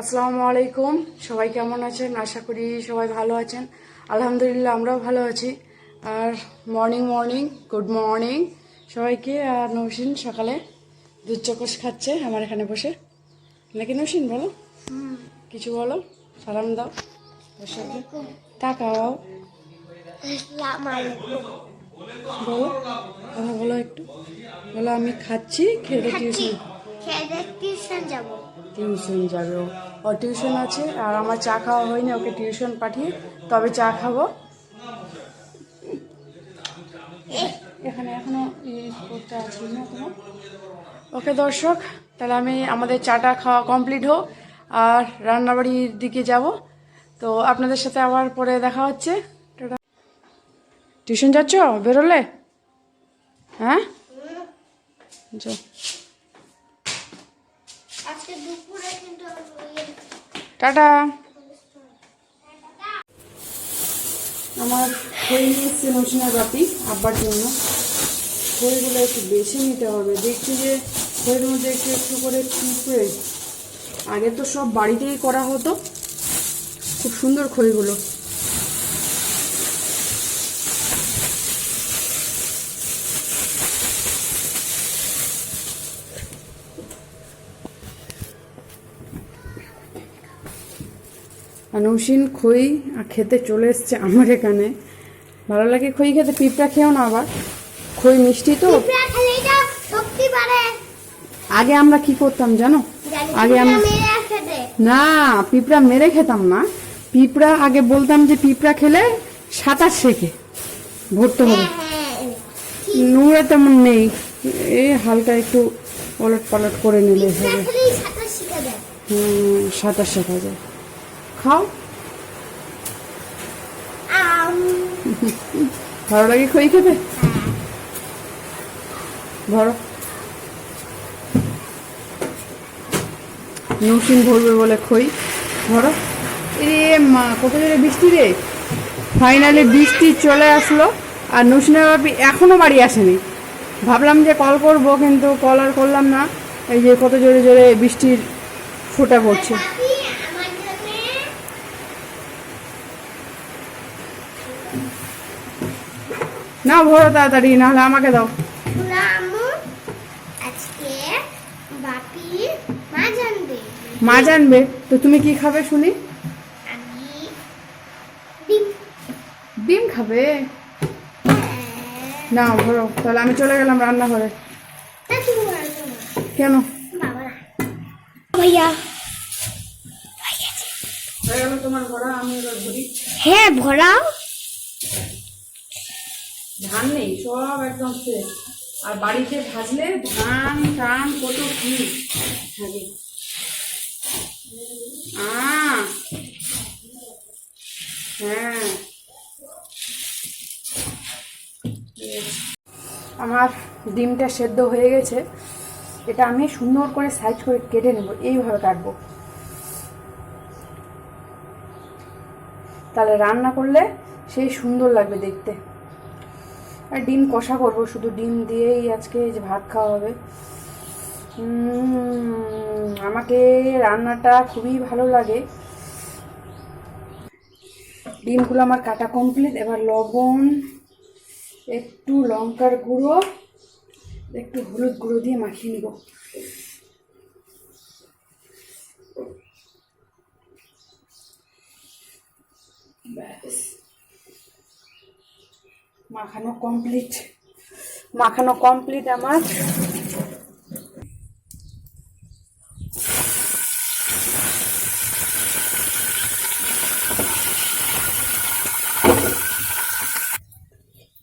আসসালামু আলাইকুম। সবাই কেমন আছেন? আশা করি সবাই ভালো আছেন। আলহামদুলিল্লাহ আমরাও ভালো আছি। আর মর্নিং মর্নিং গুড মর্নিং সবাইকে আর নৌসিন সকালে দুধ চকস খাচ্ছে আমার এখানে বসে। নাকি নৌসিন বলো। কিছু বলো সালাম দাও। ওর সাথে বলো কথা বলো একটু। বলো আমি খাচ্ছি খেতে টিউশন টিউশন যাব। টিউশন যাবে ও। ওর টিউশন আছে আর আমার চা খাওয়া হয়নি ওকে টিউশন পাঠিয়ে তবে চা খাব। এখানে এখনও করতে আছি না তোমার? ওকে দর্শক তাহলে আমি আমাদের চাটা খাওয়া কমপ্লিট হোক আর রান্নাবাড়ির দিকে যাব। তো আপনাদের সাথে আবার পরে দেখা হচ্ছে। টিউশন যাচ্ছ? বেরোলে? হ্যাঁ? যাও আজকে দুপুরে কিন্তু ইয়ে- টাটা। আমার খই নিয়ে মশিনার বাতি আব্বার জন্য। খইগুলো একটু বেশি নিতে হবে। দেখছি যে খইয়ের মধ্যে একটু একটু করে পিঁপড়ে। আগে তো সব বাড়িতেই করা হতো। খুব সুন্দর খইগুলো। নৌসিন খই আর খেতে চলে এসছে আমার এখানে। ভালো লাগে খই খেতে পিঁপড়া খেও না আবার। খই মিষ্টি তো। আগে আমরা কি করতাম জানো? আগে আমরা না পিঁপড়া মেরে খেতাম না। পিঁপড়া আগে বলতাম যে পিঁপড়া খেলে সাঁতার শেখে। ভরতে হবে নুড়ে তেমন নেই। এই হালকা একটু ওলট পালট করে নিলে হবে। হুম সাঁতার শেখা যায়। খাও। ভালো লাগে খই খেতে? ধরো। নৌসিন ভরবে বলে খই। ধরো। এ মা কত জোরে বৃষ্টি রে। ফাইনালি বৃষ্টি চলে আসলো আর নৌসিনা বাপি এখনও বাড়ি আসেনি। ভাবলাম যে কল করব কিন্তু কল আর করলাম না। এই যে কত জোরে জোরে বৃষ্টির ফোঁটা পড়ছে পাপি, আমার জন্যে না ভরো তাড়াতাড়ি নাহলে আমাকে দাও। মা জানবে তো তুমি কি খাবে শুনি? আমি ডিম। খাবে? না ভরো তাহলে আমি চলে গেলাম রান্নাঘরে। তা তুমি বলো না। কেন? ভাইয়া। হ্যাঁ ভরাও। ধান নেই, সব একদম শেষ আর বাড়িতে ভাজলে ধান টান কত কি থাকে হ্যাঁ। আমার ডিমটা সেদ্ধ হয়ে গেছে। এটা আমি সুন্দর করে সাইজ করে কেটে নেব, এইভাবে কাটবো। তাহলে রান্না করলে সেই সুন্দর লাগবে দেখতে। আর ডিম কষা করব, শুধু ডিম দিয়েই আজকে যে ভাত খাওয়া হবে। আমাকে রান্নাটা খুবই ভালো লাগে। ডিমগুলো আমার কাটা কমপ্লিট এবার লবণ, একটু লঙ্কার গুঁড়ো, একটু হলুদ গুঁড়ো দিয়ে মাখিয়ে নিব। ব্যাস। মাখানো কমপ্লিট মাখানো কমপ্লিট আমার।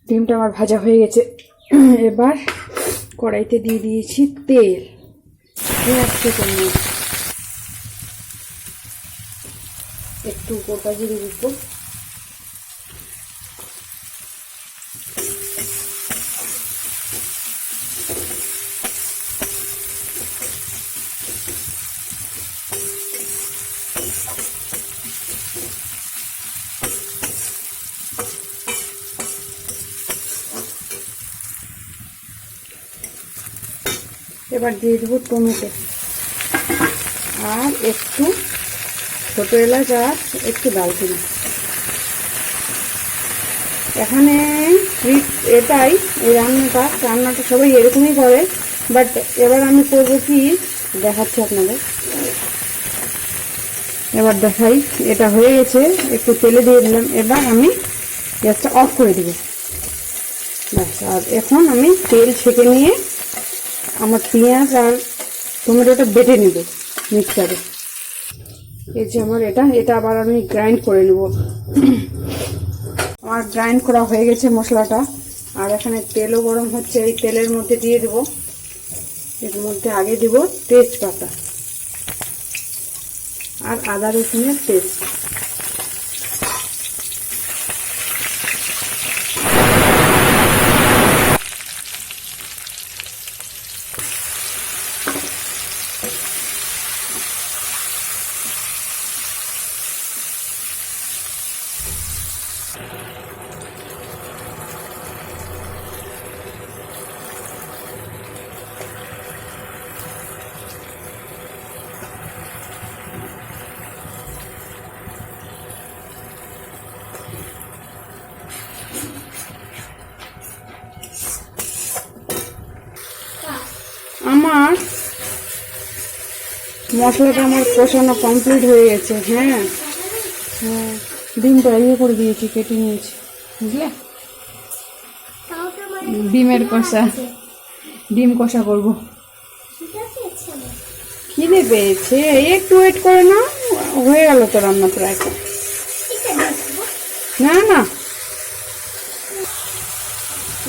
ডিমটা আমার ভাজা হয়ে গেছে। এবার কড়াইতে দিয়ে দিয়েছি তেল। একটু গোটা জিরে দিব এবার দিয়ে দেবো টমেটো। আর একটু ছোট এলাচ আর একটু দারচিনি এখানে এটাই, এই রান্নাটা রান্নাটা সবাই এরকমই করে বাট এবার আমি করব কি, দেখাচ্ছি আপনাদের। এবার দেখাই, এটা হয়ে গেছে, একটু তেলে দিয়ে দিলাম। এবার আমি গ্যাসটা অফ করে দিব। ব্যাস, আর এখন আমি তেল ছেঁকে নিয়ে আমার পেঁয়াজ আর টমেটোটা বেটে নেব মিক্সারে। এই যে আমার এটা এটা আবার আমি গ্রাইন্ড করে নেব। আমার গ্রাইন্ড করা হয়ে গেছে মশলাটা। আর এখানে তেলও গরম হচ্ছে, এই তেলের মধ্যে দিয়ে দেব। এর মধ্যে আগে দেব তেজপাতা আর আদা রসুনের পেস্ট আমার মশলাটা আমার কষানো কমপ্লিট হয়ে গেছে হ্যাঁ। হ্যাঁ ডিমটা ইয়ে করে দিয়েছি, কেটে নিয়েছি, বুঝলে? ডিমের কষা, ডিম কষা করব। খিদে পেয়েছে, একটু ওয়েট করে না হয়ে গেল তো রান্না প্রায়। না না।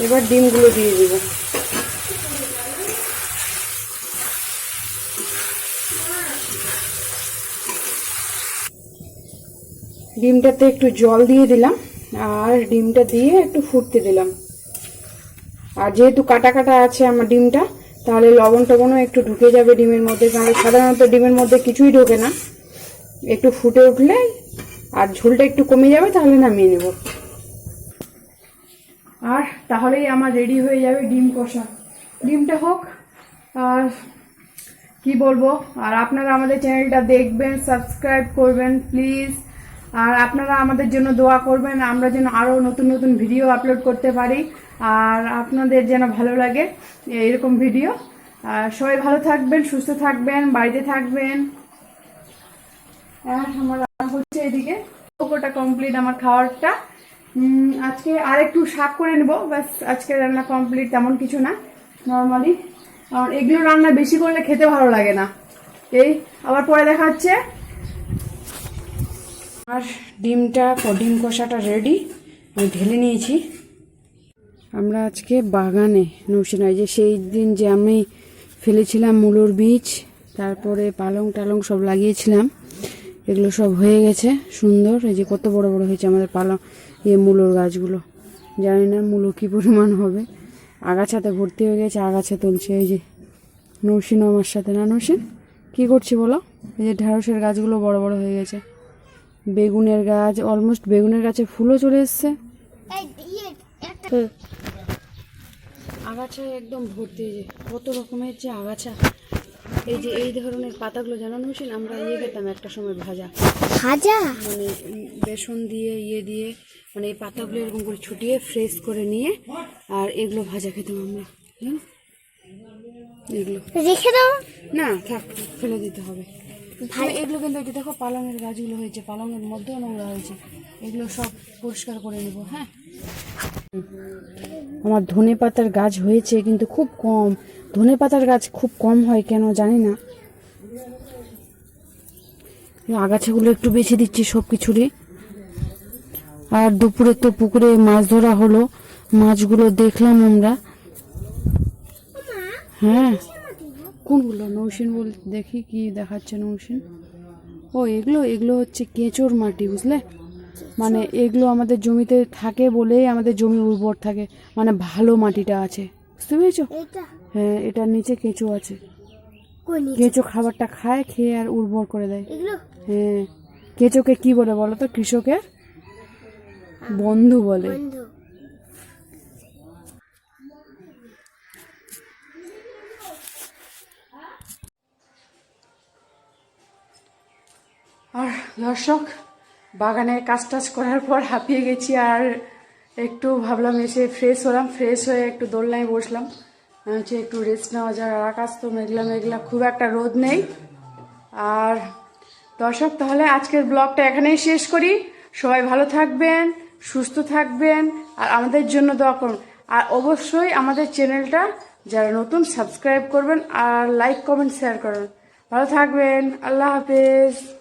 এবার ডিমগুলো দিয়ে দিব। ডিমটাতে একটু জল দিয়ে দিলাম আর ডিমটা দিয়ে একটু ফুটতে দিলাম। আর যেহেতু কাটা কাটা আছে আমার ডিমটা, তাহলে লবণ টবণও একটু ঢুকে যাবে ডিমের মধ্যে, কারণ সাধারণত ডিমের মধ্যে কিছুই ঢোকে না। একটু ফুটে উঠলে আর ঝোলটা একটু কমে যাবে, তাহলে নামিয়ে নেব। আর তাহলেই আমার রেডি হয়ে যাবে ডিম কষা। ডিমটা হোক আর কি বলব, আর আপনারা আমাদের চ্যানেলটা দেখবেন, সাবস্ক্রাইব করবেন, প্লিজ। আর আপনারা আমাদের জন্য দোয়া করবেন, আমরা যেন আরও নতুন নতুন ভিডিও আপলোড করতে পারি, আর আপনাদের যেন ভালো লাগে এরকম ভিডিও আর সবাই ভালো থাকবেন, সুস্থ থাকবেন, বাড়িতে থাকবেন। আর আমার হচ্ছে এদিকে। ওটা কমপ্লিট আমার খাওয়ারটা। আজকে আর একটু শাক করে নেব, ব্যাস, আজকে রান্না কমপ্লিট তেমন কিছু না নর্মালি আর এগুলো রান্না বেশি করলে খেতে ভালো লাগে না। এই, আবার পরে দেখা হচ্ছে। আর ডিমটা ডিম কষাটা রেডি আমি ঢেলে নিয়েছি। আমরা আজকে বাগানে, নৌসেনায়, যে সেই দিন যে আমি ফেলেছিলাম মূলোর বীজ, তারপরে পালং টালং সব লাগিয়েছিলাম, এগুলো সব হয়ে গেছে, সুন্দর। এই যে কত বড় বড় হয়েছে আমাদের পালং ইয়ে মূলোর গাছগুলো। জানি না মূলো কী পরিমাণ হবে। আগাছাতে ভর্তি হয়ে গেছে, আগাছা তুলছে, এই যে নৌসিন আমার সাথে। না নৌসিন কী করছি বলো? এই যে ঢেঁড়সের গাছগুলো বড় বড় হয়ে গেছে। বেগুনের গাছ অলমোস্ট বেগুনের গাছে ফুলও চলে এসছে। ইয়ে আগাছায় একদম ভর্তি যে কত রকমের যে আগাছা। এই যে এই ধরনের পাতাগুলো জানানো মেশিন আমরা ইয়ে খেতাম একটা সময় ভাজা। ভাজা? মানে বেসন দিয়ে ইয়ে দিয়ে মানে এই পাতাগুলো এরকম করে ছুটিয়ে ফ্রেশ করে নিয়ে আর এগুলো ভাজা খেতাম আমরা এগুলো। রেখে দাও। না থাক ফেলে দিতে হবে। এগুলো কিন্তু এই দেখো পালংয়ের গাছগুলো হয়েছে পালংয়ের মধ্যেও নোংরা হয়েছে। এগুলো সব পরিষ্কার করে নেব হ্যাঁ? আমার ধনে পাতার গাছ হয়েছে কিন্তু খুব কম। ধনে পাতার গাছ খুব কম হয় কেন জানি না। আগাছাগুলো একটু বেছে দিচ্ছি সব কিছুরই। আর দুপুরে তো পুকুরে মাছ ধরা হলো। মাছগুলো দেখলাম আমরা। হ্যাঁ। কোনগুলো নৌসিন বল দেখি কি দেখাচ্ছে নৌসিন। ও এগুলো এগুলো হচ্ছে কেঁচোর মাটি বুঝলে? মানে এগুলো আমাদের জমিতে থাকে বলেই আমাদের জমি উর্বর থাকে। মানে ভালো মাটিটা আছে। বুঝতে পেরেছ? হ্যাঁ এটার নিচে কেঁচো আছে। কেঁচো খাবারটা খায় খেয়ে আর উর্বর করে দেয়। হ্যাঁ কেঁচোকে কি বলে বলো তো? কৃষকের বন্ধু বলে। দর্শক, বাগানে কাজ টাজ করার পর হাঁপিয়ে গেছি আর একটু ভাবলাম এসে ফ্রেশ হলাম ফ্রেশ হয়ে একটু দোলনায় বসলাম। হচ্ছে একটু রেস্ট নেওয়া যায় আর আকাশ তো মেঘলা মেঘলা, খুব একটা রোদ নেই। আর দর্শক, তাহলে আজকের ব্লগটা এখানেই শেষ করি। সবাই ভালো থাকবেন, সুস্থ থাকবেন, আর আমাদের জন্য দোয়া করুন। আর অবশ্যই আমাদের চ্যানেলটা যারা নতুন সাবস্ক্রাইব করবেন আর লাইক কমেন্ট শেয়ার করুন। ভালো থাকবেন, আল্লাহ হাফেজ।